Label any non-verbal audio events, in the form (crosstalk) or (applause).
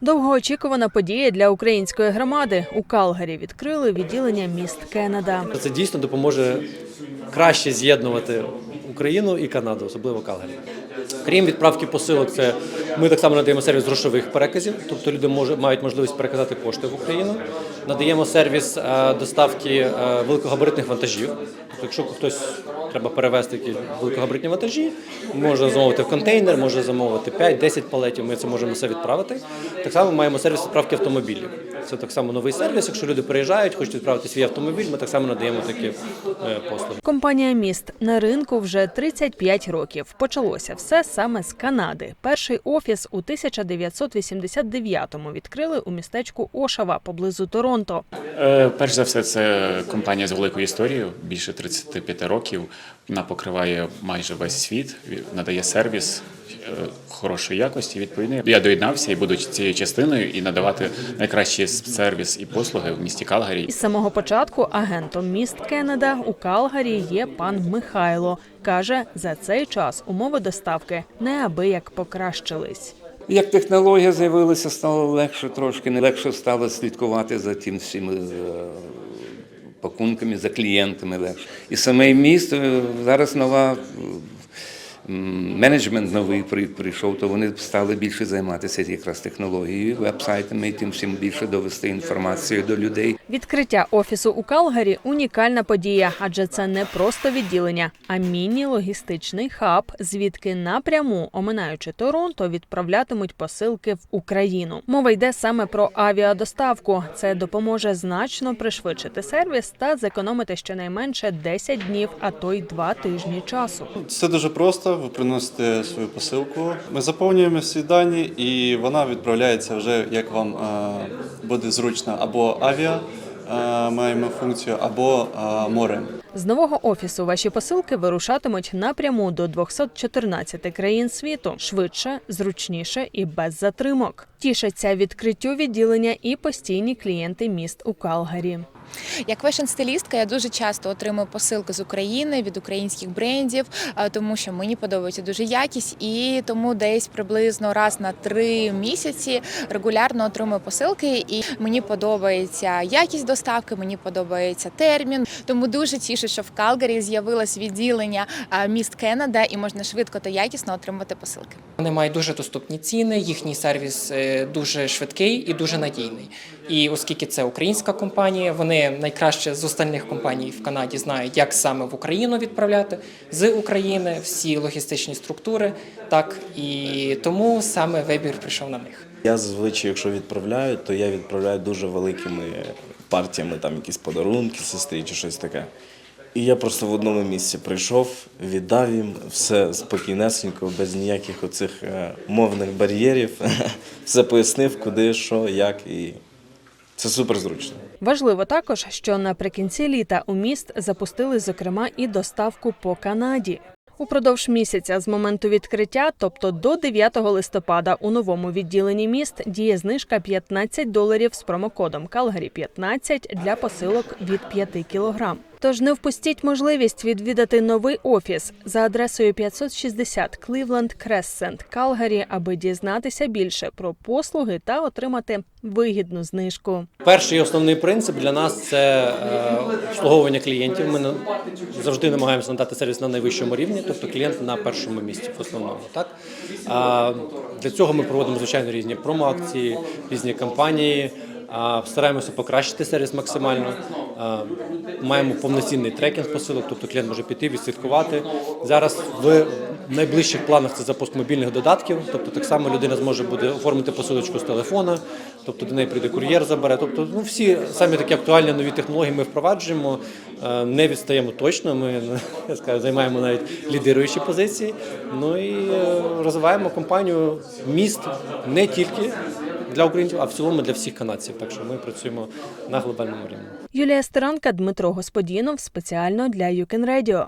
Довгоочікувана подія для української громади. У Калгарі відкрили відділення міст Кеннеда. Це дійсно допоможе краще з'єднувати Україну і Канаду, особливо Калгарі. Крім відправки посилок, це ми так само надаємо сервіс грошових переказів, тобто люди може, мають можливість переказати кошти в Україну. Надаємо сервіс е, доставки е, великогабаритних вантажів. Тобто, якщо хтось треба перевезти якісь великогабаритні вантажі, можна замовити в контейнер, може замовити 5-10 палетів. Ми це можемо все відправити. Так само маємо сервіс відправки автомобілів. Це так само новий сервіс. Якщо люди приїжджають, хочуть відправити свій автомобіль, ми так само надаємо такі е, послуги. Компанія міст на ринку вже 35 років. Почалося все саме з Канади. Перший офіс у 1989-му відкрили у містечку Ошава поблизу Торонто. Е, Перш за все, це компанія з великою історією, більше 35 років. Вона покриває майже весь світ, надає сервіс е, хорошої якості. Відповідно, я доєднався і буду цією частиною і надавати найкращий сервіс і послуги в місті Калгарі. Із самого початку агентом міст Кеннеда у Калгарі є пан Михайло. Каже, за цей час умови доставки неабияк покращились. Як технологія з'явилася, стало легше трошки, не легше стало слідкувати за тим всіми е, пакунками, за клієнтами легше. І саме місто е, зараз нова. е, Менеджмент новий при- прийшов, то вони стали більше займатися якраз технологією, веб-сайтами і тим всім більше довести інформацію до людей. Відкриття офісу у Калгарі унікальна подія, адже це не просто відділення, а міні-логістичний хаб, звідки напряму, оминаючи Торонто, відправлятимуть посилки в Україну. Мова йде саме про авіадоставку. Це допоможе значно пришвидшити сервіс та зекономити щонайменше 10 днів, а то й 2 тижні часу. Це дуже просто. Ви приносите свою посилку. Ми заповнюємо всі дані, і вона відправляється вже як вам е, буде зручно, або авіа е, маємо функцію, або море. морем. З нового офісу ваші посилки вирушатимуть напряму до 214 країн світу швидше, зручніше і без затримок. Тішаться відкриттю відділення і постійні клієнти міст у Калгарі. Як фешн-стилістка я дуже часто отримую посилки з України від українських брендів, тому що мені подобається дуже якість, і тому десь приблизно раз на три місяці регулярно отримую посилки. І мені подобається якість доставки, мені подобається термін. Тому дуже тішу, що в Калгарі з'явилось відділення міст Кеннеда, і можна швидко та якісно отримати посилки. Вони мають дуже доступні ціни, їхній сервіс е, дуже швидкий і дуже надійний. І оскільки це українська компанія, вони найкраще з остальних компаній в Канаді знають, як саме в Україну відправляти з України всі логістичні структури. Так і тому саме вибір прийшов на них. Я зазвичай, якщо відправляю, то я відправляю дуже великими партіями, там якісь подарунки, сестрі чи щось таке. І я просто в одному місці прийшов, віддав їм все спокійнесенько, без ніяких оцих е, мовних бар'єрів, (laughs) все пояснив, куди, що, як, і це супер зручно. Важливо також, що наприкінці літа у міст запустили зокрема і доставку по Канаді. Упродовж місяця з моменту відкриття, тобто до 9 листопада, у новому відділенні міст діє знижка 15 доларів з промокодом Калгарі 15 для посилок від 5 кілограм. Тож не впустіть можливість відвідати новий офіс за адресою 560 Cleveland Crescent, Калгарі, аби дізнатися більше про послуги та отримати вигідну знижку. Перший основний принцип для нас це е, обслуговування клієнтів. Ми завжди намагаємося надати сервіс на найвищому рівні, тобто клієнт на першому місці в основному. Так для цього ми проводимо звичайно різні промоакції, різні кампанії. Стараємося покращити сервіс максимально. А, Маємо повноцінний трекінг посилок, тобто клієнт може піти, відслідкувати. Зараз в найближчих планах це запуск мобільних додатків. Тобто так само людина зможе буде оформити посилочку з телефона, тобто до неї прийде кур'єр, забере. Тобто, ну всі самі такі актуальні нові технології ми впроваджуємо, е, не відстаємо точно. Ми (laughs) я скажу, займаємо навіть лідируючі позиції. Ну і е, розвиваємо компанію міст не тільки для українців, а в цілому для всіх канадців. Так що ми працюємо на глобальному рівні. Юлія Стеранка, Дмитро Господінов спеціально для Юкен Radio.